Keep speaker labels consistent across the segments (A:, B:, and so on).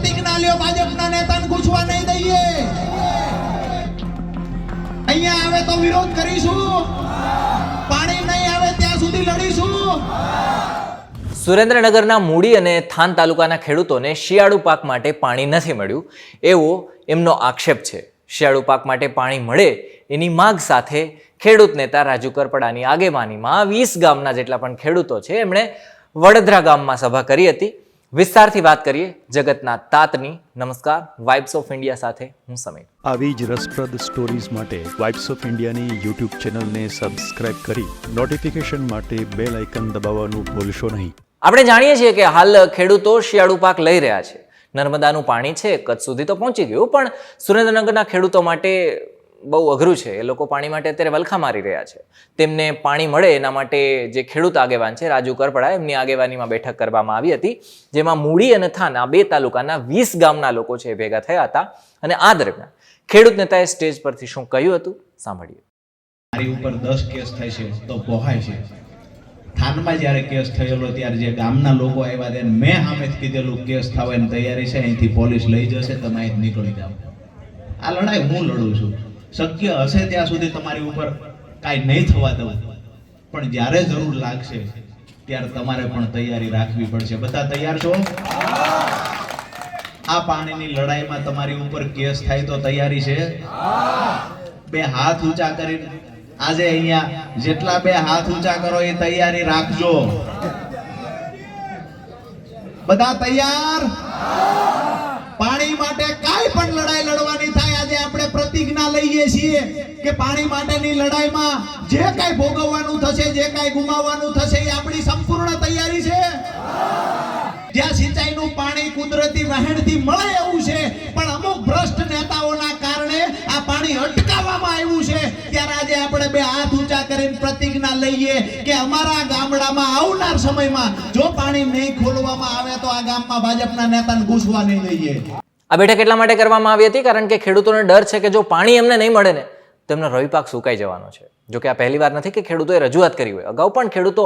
A: પ્રતિજ્ઞા લ્યો, ભાજપના નેતાને ઘૂસવા નહીં દઈએ. અહીંયા આવે તો વિરોધ કરીશું. પાણી નહીં આવે ત્યાં સુધી લડીશું.
B: સુરેન્દ્રનગરના મૂડી અને થાન તાલુકાના ખેડૂતોને શિયાળુ પાક માટે પાણી નથી મળ્યું. એવો એમનો આક્ષેપ છે. શિયાળુ પાક માટે પાણી મળે એની માગ સાથે ખેડૂત નેતા રાજુ કરપડાની આગેવાનીમાં વીસ ગામના જેટલા પણ ખેડૂતો છે, એમણે વડોદરા ગામમાં સભા કરી હતી. વિસ્તારથી વાત કરીએ જગતના તાતની. નમસ્કાર વાઇબ્સ ઓફ ઇન્ડિયા સાથે હું સમીર.
C: આવી જ રસપ્રદ સ્ટોરીઝ માટે વાઇબ્સ ઓફ ઇન્ડિયાની યુટ્યુબ ચેનલને સબસ્ક્રાઇબ કરી નોટિફિકેશન માટે બેલ આઇકન દબાવવાનું ભૂલશો નહીં.
B: આપણે જાણીએ છીએ કે હાલ ખેડૂતો શિયાળુ પાક લઈ રહ્યા છે. નર્મદાનું પાણી છે કચ્છ સુધી તો પહોંચી ગયું પણ સુરેન્દ્રનગરના ખેડૂતો માટે બહુ અઘરું છે. એ લોકો પાણી માટે અત્યારે વલખા મારી રહ્યા છે. તેમને પાણી મળે એના માટે જે ખેડૂત આગેવાન છે, રાજુ કરપડા, એમની આગેવાનીમાં બેઠક કરવામાં આવી હતી, જેમાં મૂડી અને થાન બે તાલુકાના વીસ ગામના લોકો છે ભેગા થયા હતા. અને આ દરમિયાન ખેડૂત નેતાએ સ્ટેજ પરથી શું કહ્યું હતું, સાંભળીએ.
A: મારી ઉપર દસ કેસ થાય છે, તો પોહાય છે. થાનમાં જ્યારે કેસ થયેલો ત્યારે જે ગામના લોકો આવ્યા ત્યારે મેં સામે કીધેલું, કેસ થવાની તૈયારી છે, અહીંથી પોલીસ લઈ જશે, તમે અહીંથી નીકળી જાઓ. આ લડાઈ હું લડું છું. શક્ય હશે ત્યાં સુધી તમારી ઉપર કાંઈ નહીં થવા દઉં. પણ જ્યારે જરૂર લાગશે, ત્યારે તમારે પણ તૈયારી રાખવી પડશે. બધા તૈયાર છો? આ પાણીની લડાઈમાં તમારી ઉપર કેસ થાય તો તૈયારી છે? બે હાથ ઊંચા કરીને. આજે અહીંયા જેટલા બે હાથ ઊંચા કરો એ તૈયારી રાખજો. બધા તૈયાર? પ્રતિજ્ઞા લઈએ છીએ કે પાણી માટેની લડાઈમાં જે કાંઈ ભોગવવાનું થશે, જે કાંઈ ગુમાવવાનું થશે, એ આપણી સંપૂર્ણ તૈયારી છે. જ્યાં સિંચાઈનું પાણી કુદરતી વહેણથી મળે એવું છે, પણ અમુક ભ્રષ્ટ નેતાઓના કારણે આ પાણી અટકાવવામાં આવ્યું છે. ત્યારે આજે આપણે બે હાથ ઊંચા કરીને પ્રતિજ્ઞા લઈએ કે અમારા ગામડામાં આવનાર સમયમાં જો પાણી નહીં ખોલવામાં આવે તો આ ગામમાં ભાજપના નેતાને ઘૂસવા નહીં દઈએ.
B: આ બેઠક એટલા માટે કરવામાં આવી હતી કારણ કે ખેડૂતોને ડર છે કે જો પાણી એમને નહીં મળે ને, તો એમનો રવિ પાક સુકાઈ જવાનો છે. જો કે આ પહેલી વાર નથી કે ખેડૂતોએ રજૂઆત કરી હોય. અગાઉ પણ ખેડૂતો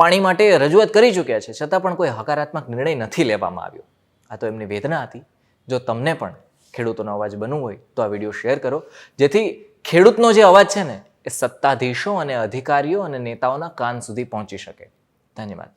B: પાણી માટે રજૂઆત કરી ચૂક્યા છે. છતાં પણ કોઈ હકારાત્મક નિર્ણય નથી લેવામાં આવ્યો. આ તો એમની વેદના હતી. જો તમને પણ ખેડૂતોનો અવાજ બનવું હોય, તો આ વીડિયો શેર કરો. જેથી ખેડૂતનો જે અવાજ છે ને, એ સત્તાધીશો અને અધિકારીઓ અને નેતાઓના કાન સુધી પહોંચી શકે. ધન્યવાદ.